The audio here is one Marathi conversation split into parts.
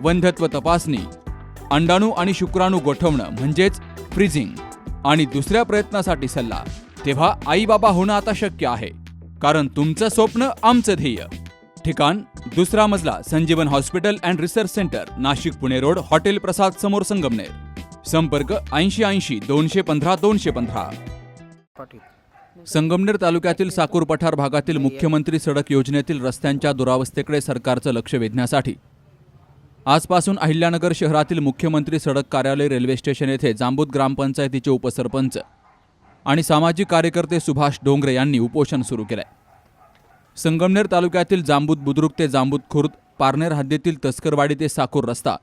वंध्यत्व तपासणी अंडाणू आणि शुक्राणू गोठवणं म्हणजेच फ्रीजिंग आणि दुसऱ्या प्रयत्नासाठी सल्ला तेव्हा आई बाबा होणं आता शक्य आहे कारण तुमचं स्वप्न आमचं ध्येय. ठिकाण दुसरा मजला Sanjeevan hospital and research centre Nashik Pune road hotel Prasad समोर संगमनेर. संपर्क ऐंशी ऐंशी दोनशे पंधरा दोनशे पंधरा. संगमनेर तालुक्यातील साकूर पठार भागातील मुख्यमंत्री सडक योजनेतील रस्त्यांच्या दुरावस्थेकडे सरकारचं लक्ष वेधण्यासाठी आजपासून अहिल्यानगर शहरातील मुख्यमंत्री सडक कार्यालय रेल्वे स्टेशन येथे जांबूत ग्रामपंचायतीचे उपसरपंच आणि सामाजिक कार्यकर्ते सुभाष डोंगरे यांनी उपोषण सुरू केलंय. संगमनेर तालुक्यातील जांबूत बुद्रुक ते जांबूत खुर्द पारनेर हद्दीतील तस्करवाडी ते साकूर रस्ता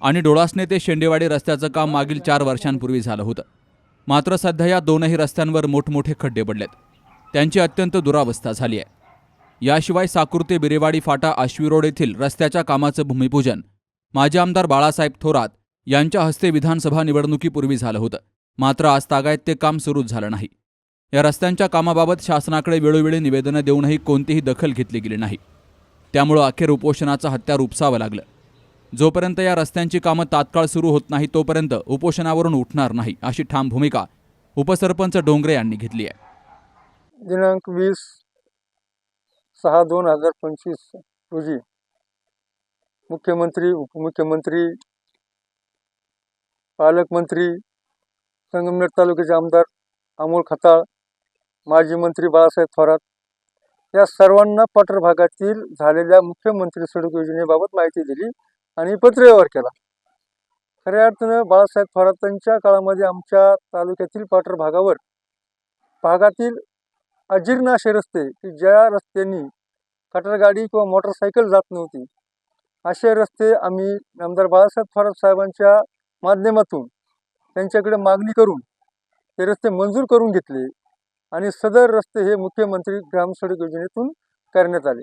आणि डोळासने ते शेंडेवाडी रस्त्याचं काम मागील चार वर्षांपूर्वी झालं होतं. मात्र सध्या या दोनही रस्त्यांवर मोठमोठे खड्डे पडलेत. त्यांची अत्यंत दुरावस्था झाली आहे. याशिवाय साकूर ते बिरेवाडी फाटा आश्वी रोड येथील रस्त्याच्या कामाचं भूमिपूजन. माजी आमदार बाळासाहेब थोरात यांच्या हस्ते विधानसभा निवडणुकीपूर्वी झालं होतं. मात्र आज तागायत ते काम सुरूच झालं नाही. या रस्त्यांच्या कामाबाबत शासनाकडे वेळोवेळी निवेदनं देऊनही कोणतीही दखल घेतली गेली नाही. त्यामुळं अखेर उपोषणाचं हत्यार उपसावं लागलं. जोपर्यंत या रस्त्यांची कामं तात्काळ सुरू होत नाही तोपर्यंत उपोषणावरून उठणार नाही अशी ठाम भूमिका उपसरपंच डोंगरे यांनी घेतली आहे. दिनांक वीस सहा दोन हजार पंचवीस रोजी मुख्यमंत्री उपमुख्यमंत्री पालकमंत्री संगमनेर तालुक्याचे आमदार अमोल खताळ माजी मंत्री बाळासाहेब थोरात या सर्वांना पठार भागातील झालेल्या मुख्यमंत्री सडक योजनेबाबत माहिती दिली आणि पत्रव्यवहार केला. खऱ्या अर्थानं बाळासाहेब थोरातांच्या काळामध्ये आमच्या तालुक्यातील पठार भागावर भागातील अजीर्ण असे रस्ते की ज्या रस्त्यांनी कटरगाडी किंवा मोटरसायकल जात नव्हती. असे रस्ते आम्ही आमदार बाळासाहेब थोरात साहेबांच्या माध्यमातून त्यांच्याकडे मागणी करून ते रस्ते मंजूर करून घेतले आणि सदर रस्ते हे मुख्यमंत्री ग्रामसडक योजनेतून करण्यात आले.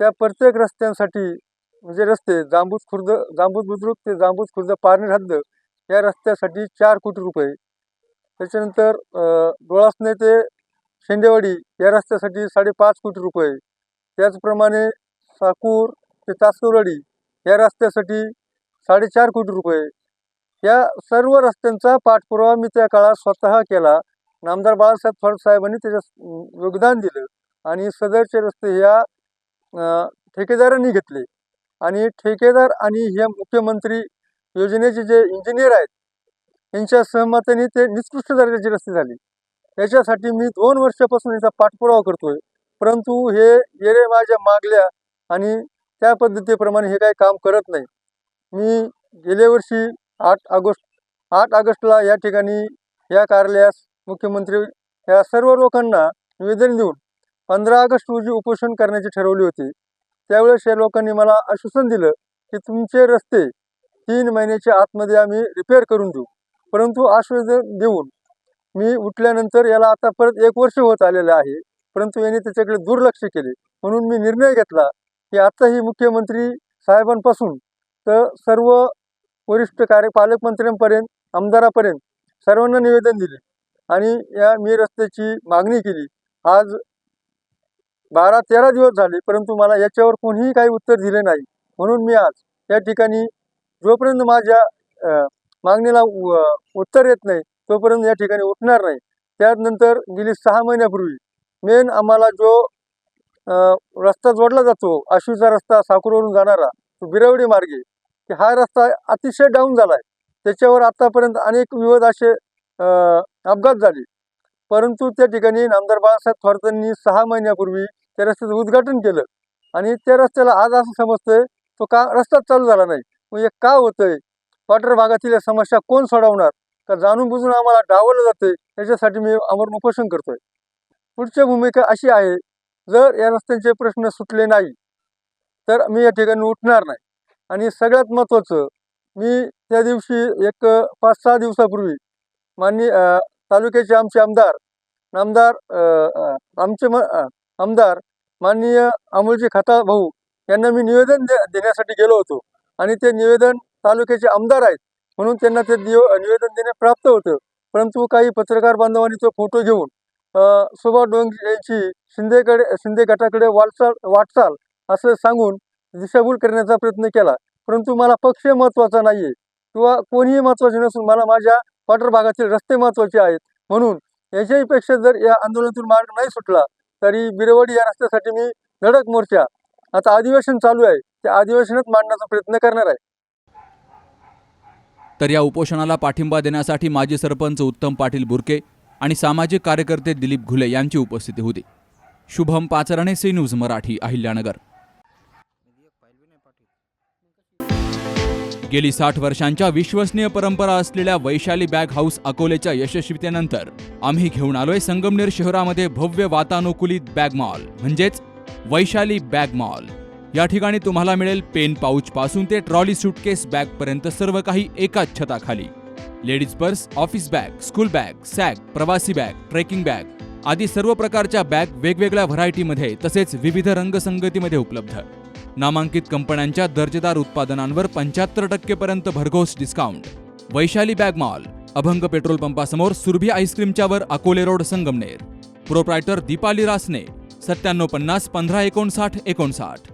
त्या प्रत्येक रस्त्यांसाठी म्हणजे रस्ते जांबूज खुर्द जांबूज बुद्रुक ते जांबूज खुर्द पारनेर हद्द या रस्त्यासाठी चार कोटी रुपये. त्याच्यानंतर डोळासने ते शेंदेवाडी या रस्त्यासाठी साडेपाच कोटी रुपये. त्याचप्रमाणे साकूर ते तासकरवाडी या रस्त्यासाठी साडेचार कोटी रुपये. या सर्व रस्त्यांचा पाठपुरावा मी त्या काळात स्वतः केला. नामदार बाळासाहेब थोरात साहेबांनी त्याच्यात योगदान दिलं आणि सदरचे रस्ते ह्या ठेकेदारांनी घेतले. आणि ठेकेदार आणि ह्या मुख्यमंत्री योजनेचे जे इंजिनियर आहेत यांच्या सहमताने ते निकृष्ट दर्जाचे रस्ते झाले. याच्यासाठी मी दोन वर्षापासून याचा पाठपुरावा करतोय. परंतु हे येरे माझ्या मागल्या आणि त्या पद्धतीप्रमाणे हे काही काम करत नाही. मी गेल्या वर्षी आठ ऑगस्ट आठ ऑगस्टला या ठिकाणी या कार्यालयास मुख्यमंत्री या सर्व लोकांना निवेदन देऊन पंधरा ऑगस्ट रोजी उपोषण करण्याची ठरवले होते. त्यावेळेस या लोकांनी मला आश्वासन दिलं की तुमचे रस्ते तीन महिन्याच्या आतमध्ये आम्ही रिपेअर करून देऊ. परंतु आश्वासन देऊन मी उठल्यानंतर याला आता परत एक वर्ष होत आलेलं आहे परंतु याने त्याच्याकडे दुर्लक्ष केले. म्हणून मी निर्णय घेतला की आताही मुख्यमंत्री साहेबांपासून तर सर्व वरिष्ठ कार्य पालकमंत्र्यांपर्यंत आमदारापर्यंत सर्वांना निवेदन दिले आणि या मी रस्त्याची मागणी केली. आज बारा तेरा दिवस झाले परंतु मला याच्यावर कोणीही काही उत्तर दिले नाही. म्हणून मी आज या ठिकाणी जोपर्यंत माझ्या मागणीला उ- उत्तर येत नाही तोपर्यंत या ठिकाणी उठणार नाही. त्यानंतर गेली सहा महिन्यापूर्वी मेन आम्हाला जो रस्ता जोडला जातो आशूचा रस्ता साकूरवरून जाणारा तो बिरावडी मार्गे की हा रस्ता अतिशय डाऊन झाला आहे त्याच्यावर आतापर्यंत अनेक विविध असे अपघात झाले. परंतु त्या ठिकाणी नामदार बाळासाहेब थोरातांनी सहा महिन्यापूर्वी त्या रस्त्याचं उद्घाटन केलं. आणि त्या रस्त्याला आज असं समजतंय तो का रस्ताच चालू झाला नाही. मग हे का होतंय? पाटर भागातील या समस्या कोण सोडवणार? तर जाणून बुजून आम्हाला डावलं जाते याच्यासाठी मी आमरण उपोषण करतोय. पुढची भूमिका अशी आहे जर या रस्त्यांचे प्रश्न सुटले नाही तर मी या ठिकाणी उठणार नाही. आणि सगळ्यात महत्त्वाचं मी त्या दिवशी एक पाच सहा दिवसापूर्वी माननीय तालुक्याचे आमचे आमदार नामदार आमचे म आमदार माननीय अमोलजी खाता भाऊ यांना मी निवेदन दे देण्यासाठी गेलो होतो. आणि ते निवेदन तालुक्याचे आमदार आहेत म्हणून त्यांना ते दिव निवेदन देणे प्राप्त होतं. परंतु काही पत्रकार बांधवांनी तो फोटो घेऊन सुभाष डोंग यांची शिंदेकडे शिंदे गटाकडे वाटचाल वाटचाल असं सांगून दिशाभूल करण्याचा प्रयत्न केला. परंतु मला पक्ष महत्त्वाचा नाही आहे किंवा कोणीही महत्त्वाचे नसून मला माझ्या पाटर भागातील रस्ते महत्त्वाचे आहेत. म्हणून याच्याही पेक्षा जर या आंदोलनातून मार्ग नाही सुटला तरी बिरवडी या रस्त्यासाठी मी धडक मोर्चा आता अधिवेशन चालू आहे. त्या अधिवेशनात मांडण्याचा प्रयत्न करणार आहे. तर या उपोषणाला पाठिंबा देण्यासाठी माजी सरपंच उत्तम पाटील बुरके आणि सामाजिक कार्यकर्ते दिलीप घुले यांची उपस्थिती होती. Shubham Pacharne C news Marathi Ahilyanagar. गेली साठ वर्षांच्या विश्वसनीय परंपरा असलेल्या वैशाली बॅग हाऊस अकोलेच्या यशस्वीतेनंतर आम्ही घेऊन आलोय संगमनेर शहरामध्ये भव्य वातानुकूलित बॅग मॉल म्हणजेच वैशाली बॅग मॉल. या ठिकाणी तुम्हाला मिळेल पेन पाऊच पासून ते ट्रॉली सुटकेस बॅग पर्यंत सर्व काही एकाच छताखाली. Ladies purse office bag school bag sag प्रवासी बॅग ट्रेकिंग बॅग आदी सर्व प्रकारच्या बॅग वेगवेगळ्या व्हरायटीमध्ये तसेच विविध रंगसंगतीमध्ये उपलब्ध. नामांकित कंपन्यांच्या दर्जेदार उत्पादनांवर पंच्याहत्तर टक्केपर्यंत भरघोस discount. Vaishali bag mall Abhang petrol पंपासमोर Surabhi आईस्क्रीमच्या वर अकोले रोड संगमनेर. प्रोप्रायटर दीपाली रासने सत्त्याण्णव पन्नास पंधरा एकोणसाठ एकोणसाठ.